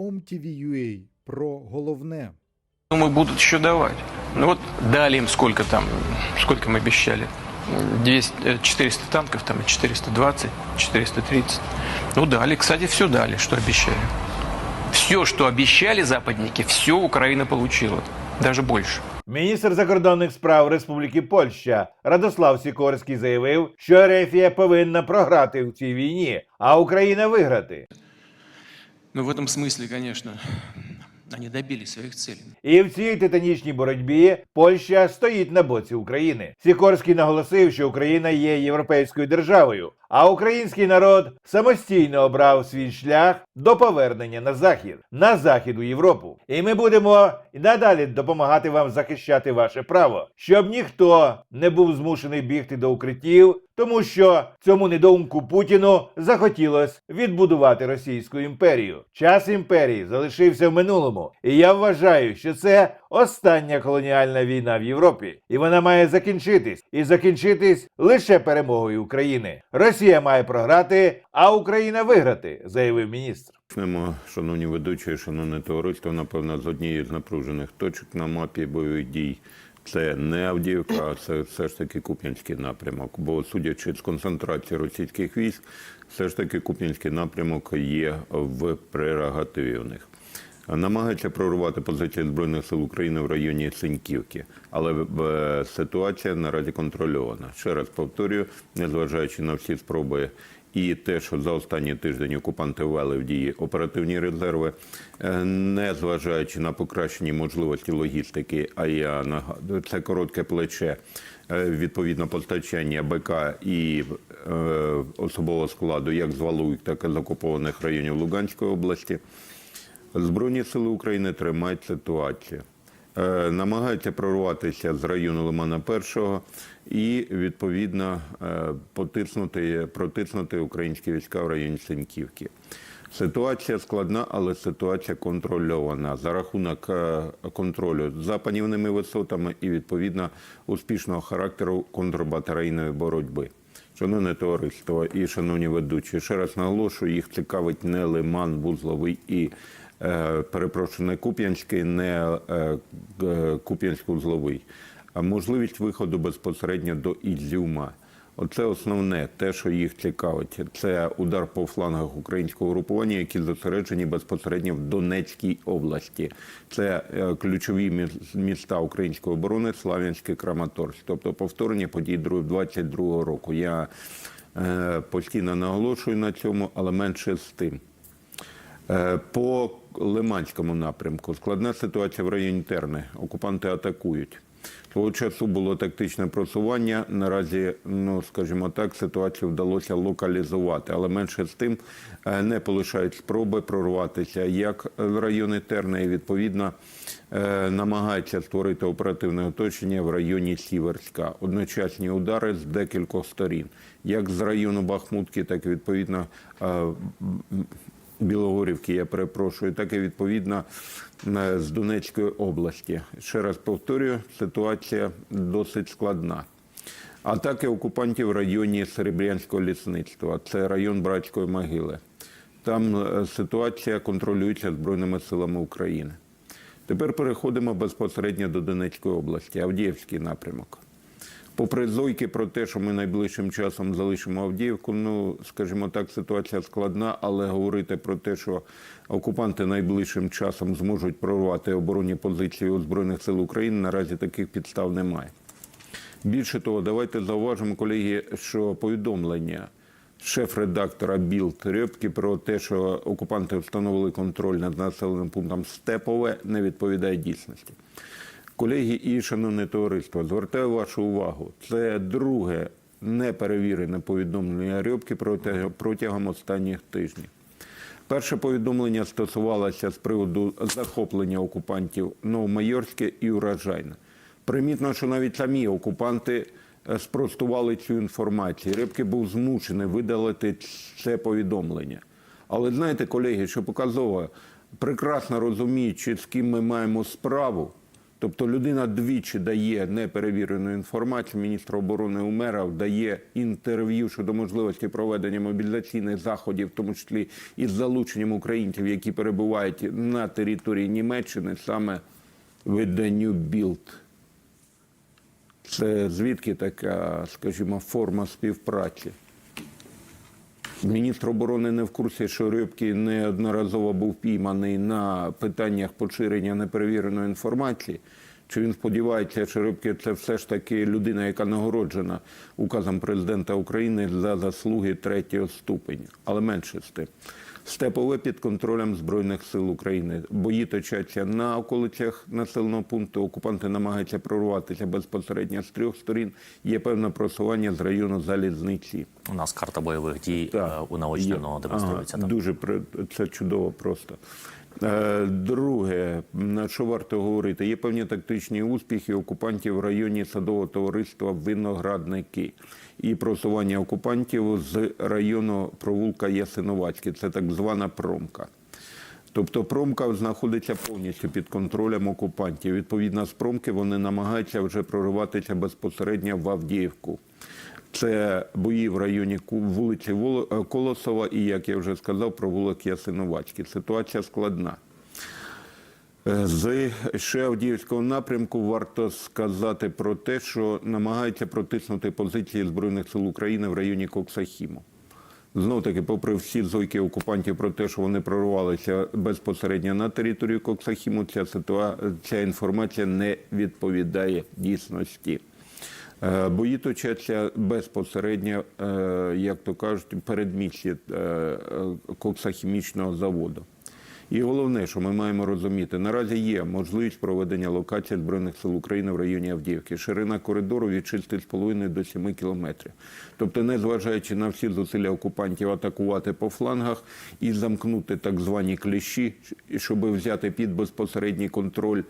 OMTV.ua про головне. Думаю, будут еще давать. Ну вот дали им сколько там, сколько мы обещали. 200, э, 400 танков, там 420, 430. Ну дали, кстати, все дали, что обещали. Все, что обещали западники, все Украина получила. Даже больше. Міністр закордонних справ Республіки Польща Радослав Сікорський заявив, що Ерефія повинна програти в цій війні, а Україна виграти. Ну, в этом смысле, конечно, они добились своих целей. І в цій титанічній боротьбі Польща стоїть на боці України. Сікорський наголосив, що Україна є європейською державою, а український народ самостійно обрав свій шлях до повернення на захід, на захід у Європу. І ми будемо і надалі допомагати вам захищати ваше право, щоб ніхто не був змушений бігти до укриттів, тому що цьому недоумку Путіну захотілось відбудувати Російську імперію. Час імперії залишився в минулому, і я вважаю, що це остання колоніальна війна в Європі, і вона має закінчитись і закінчитись лише перемогою України. Росія має програти, а Україна виграти, заявив міністр. Почнемо, шановні ведучі, шановне товариство, напевно, з однієї з напружених точок на мапі бойових дій. Це не Авдіївка, а це все ж таки Куп'янський напрямок. Бо судячи з концентрації російських військ, все ж таки Куп'янський напрямок є в прерогативі у них. Намагаються прорвати позиції Збройних сил України в районі Синьківки, але е, ситуація наразі контрольована. Ще раз повторюю, незважаючи на всі спроби і те, що за останній тиждень окупанти ввели в дії оперативні резерви, е, незважаючи на покращені можливості логістики, а я нагадую, це коротке плече, е, відповідно постачання БК і особового складу як з Валуйк, так і з окупованих районів Луганської області. Збройні сили України тримають ситуацію. Е, намагаються прорватися з району Лимана Першого і відповідно е, потиснути, протиснути українські війська в районі Сеньківки. Ситуація складна, але ситуація контрольована за рахунок е, контролю за панівними висотами і відповідно успішного характеру контрбатарейної боротьби. Шановне товариство і шановні ведучі, ще раз наголошую, їх цікавить не Лиман, Вузловий і перепрошую, не Куп'янський, не е, е, Куп'янськ-Вузловий, а можливість виходу безпосередньо до Ізюма. Оце основне, те, що їх цікавить, це удар по флангах українського групування, які зосереджені безпосередньо в Донецькій області. Це е, ключові міс- міста української оборони, Слав'янське, Краматорськ, тобто повторення подій 22 року. Я е, постійно наголошую на цьому, але менше з тим. Е, По Лиманському напрямку складна ситуація в районі Терни. Окупанти атакують. Того часу було тактичне просування. Наразі, ну скажімо так, ситуацію вдалося локалізувати, але менше з тим е, не полишають спроби прорватися як в райони Терни, і відповідно е, намагаються створити оперативне оточення в районі Сіверська. Одночасні удари з декількох сторін, як з району Бахмутки, так і відповідно е, Білогорівки, я перепрошую, так і відповідно е, з Донецької області. Ще раз повторюю, ситуація досить складна. Атаки окупантів в районі Серебрянського лісництва, це район Братської могили. Там е, ситуація контролюється Збройними силами України. Тепер переходимо безпосередньо до Донецької області, Авдіївський напрямок. Попри зойки про те, що ми найближчим часом залишимо Авдіївку, ну скажімо так, ситуація складна, але говорити про те, що окупанти найближчим часом зможуть прорвати оборонні позиції у збройних сил України, наразі таких підстав немає. Більше того, давайте зауважимо, колеги, що повідомлення шеф-редактора Білд Рьопки про те, що окупанти встановили контроль над населеним пунктом Степове, не відповідає дійсності. Колеги і шановне товариство, звертаю вашу увагу. Це друге неперевірене повідомлення проти- протягом останніх тижнів. Перше повідомлення стосувалося з приводу захоплення окупантів Новомайорське і Урожайне. Примітно, що навіть самі окупанти е, спростували цю інформацію. Рибки був змушений видалити це повідомлення. Але знаєте, колеги, що показово, прекрасно розуміючи, з ким ми маємо справу, Тобто людина двічі дає неперевірену інформацію. Міністр оборони Умеров дає інтерв'ю щодо можливості проведення мобілізаційних заходів, в тому числі із залученням українців, які перебувають на території Німеччини, саме виданню Білд. Це звідки така, скажімо, форма співпраці? Міністр оборони не в курсі, що Рибки неодноразово був пійманий на питаннях поширення неперевіреної інформації. Чи він сподівається, що Рибки це все ж таки людина, яка нагороджена указом президента України за заслуги третього ступеня, але менше з тим. Степове під контролем Збройних сил України. Бої точаться на околицях населеного пункту. Окупанти намагаються прорватися безпосередньо з трьох сторін. Є певне просування з району залізниці. У нас карта бойових дій Так, е, унаочнено демонструється. Ага, дуже це чудово просто. Е, Друге, на що варто говорити, є певні тактичні успіхи окупантів в районі садового товариства Виноградники і просування окупантів з району провулка Ясиновацький. Це так звана промка. Тобто промка знаходиться повністю під контролем окупантів. Відповідно, з промки вони намагаються вже прориватися безпосередньо в Авдіївку. Це бої в районі вулиці е, Колосова і, як я вже сказав, провулок Ясиновацький. Ситуація складна. Е, З ще Авдіївського напрямку варто сказати про те, що намагаються протиснути позиції Збройних сил України в районі Коксахіму. Знов таки, попри всі зойки окупантів про те, що вони прорвалися безпосередньо на територію Коксахіму, ця ситуа... ця інформація не відповідає дійсності. Е, Бої точаться безпосередньо, е, як то кажуть, передмісті коксохімічного е, заводу. І головне, що ми маємо розуміти, наразі є можливість проведення локації Збройних сил України в районі Авдіївки. Ширина коридору від 6,5 до 7 кілометрів. Тобто, незважаючи на всі зусилля окупантів атакувати по флангах і замкнути так звані кліщі, щоб взяти під безпосередній контроль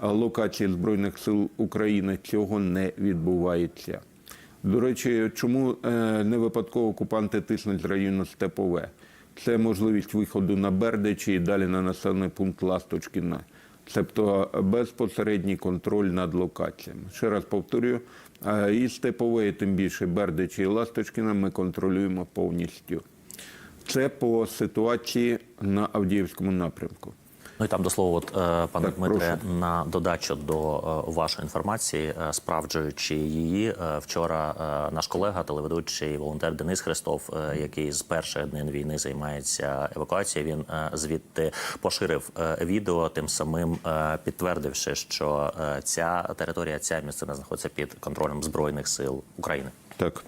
локації Збройних сил України, цього не відбувається. До речі, чому е, не випадково окупанти тиснуть з району Степове? Це можливість виходу на Бердичі і далі на населений пункт Ласточкіна. Тобто безпосередній контроль над локаціями. Ще раз повторюю, е, і степової, тим більше Бердичі і Ласточкіна ми контролюємо повністю. Це по ситуації на Авдіївському напрямку. Ну і там до слова, от, е, пане Дмитре, на додачу до е, вашої інформації, е, справджуючи її, вчора наш колега, телеведучий волонтер Денис Христов, який з перших днів війни займається евакуацією, він звідти поширив відео, тим самим підтвердивши, що ця територія, ця місцина знаходиться під контролем збройних сил України. Так.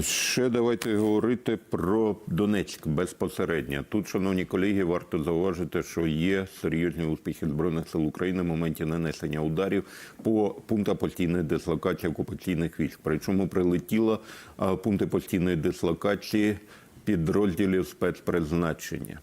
Ще давайте говорити про Донецьк безпосередньо. Тут, шановні колеги, варто зауважити, що є серйозні успіхи Збройних сил України в моменті нанесення ударів по пунктах постійної дислокації окупаційних військ. Причому прилетіло а, пункти постійної дислокації підрозділів спецпризначення.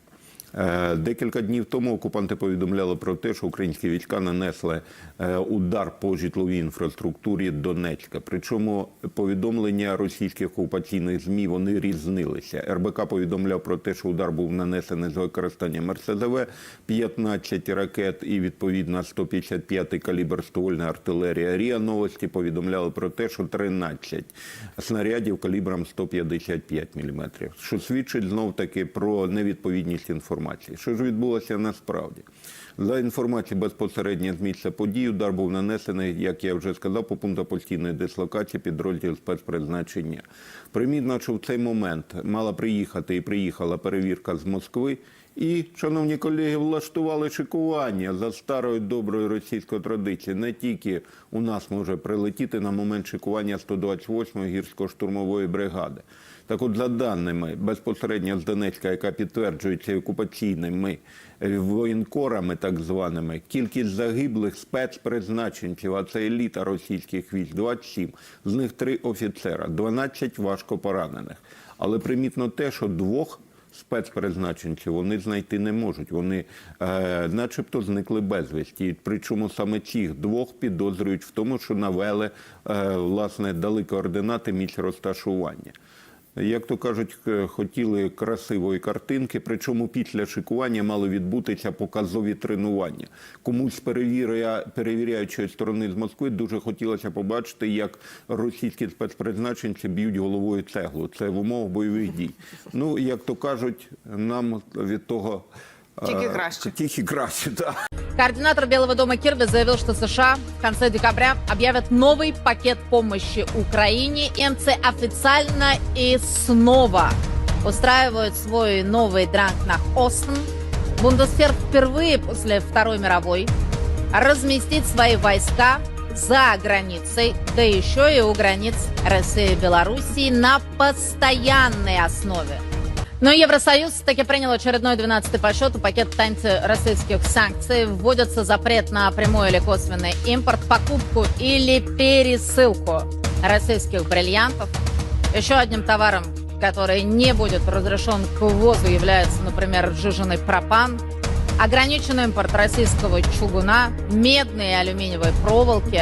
Е, Декілька днів тому окупанти повідомляли про те, що українські війська нанесли е, удар по житловій інфраструктурі Донецька. Причому повідомлення російських окупаційних змі вони різнилися. РБК повідомляв про те, що удар був нанесений з використанням РСЗВ, 15 ракет і відповідно 155 калібр ствольна артилерія. РІА новості повідомляли про те, що 13 снарядів калібром 155 мм, що свідчить знов таки про невідповідність інформації. Що ж відбулося насправді? За інформацією безпосередньо з місця подій, удар був нанесений, як я вже сказав, по пункту постійної дислокації підрозділів спецпризначення. Примітно, що в цей момент мала приїхати і приїхала перевірка з Москви. І, шановні колеги, влаштували шикування за старою доброю російською традицією. Не тільки у нас може прилетіти на момент шикування 128-ї гірсько-штурмової бригади. Так от, за даними безпосередньо з Донецька, яка підтверджується окупаційними е, воєнкорами, так званими, кількість загиблих спецпризначенців, а це еліта російських військ, 27, з них три офіцера, 12 важко поранених. Але примітно те, що двох спецпризначенців вони знайти не можуть. Вони е, начебто зникли безвісті. І Причому саме цих двох підозрюють в тому, що навели, е, власне, дали координати місць розташування. Як то кажуть, е, хотіли красивої картинки, причому після шикування мали відбутися показові тренування. Комусь перевіря, перевіряючої сторони з Москви дуже хотілося побачити, як російські спецпризначенці б'ють головою цеглу. Це в умовах бойових дій. Ну, як то кажуть, нам від того Тільки е, краще. Тільки краще, так. Координатор Белого дома Кирби заявил, что США в конце декабря объявят новый пакет помощи Украине. Немцы официально и снова устраивают свой новый дранг на Остен. Бундесвер впервые после Второй мировой разместит свои войска за границей, да еще и у границ России и Белоруссии на постоянной основе. Но Евросоюз таки принял очередной 12-й по счету пакет антироссийских санкций. Вводится запрет на прямой или косвенный импорт, покупку или пересылку российских бриллиантов. Еще одним товаром, который не будет разрешен к ввозу, является, например, сжиженный пропан. Ограничен импорт российского чугуна, медной и алюминиевой проволоки,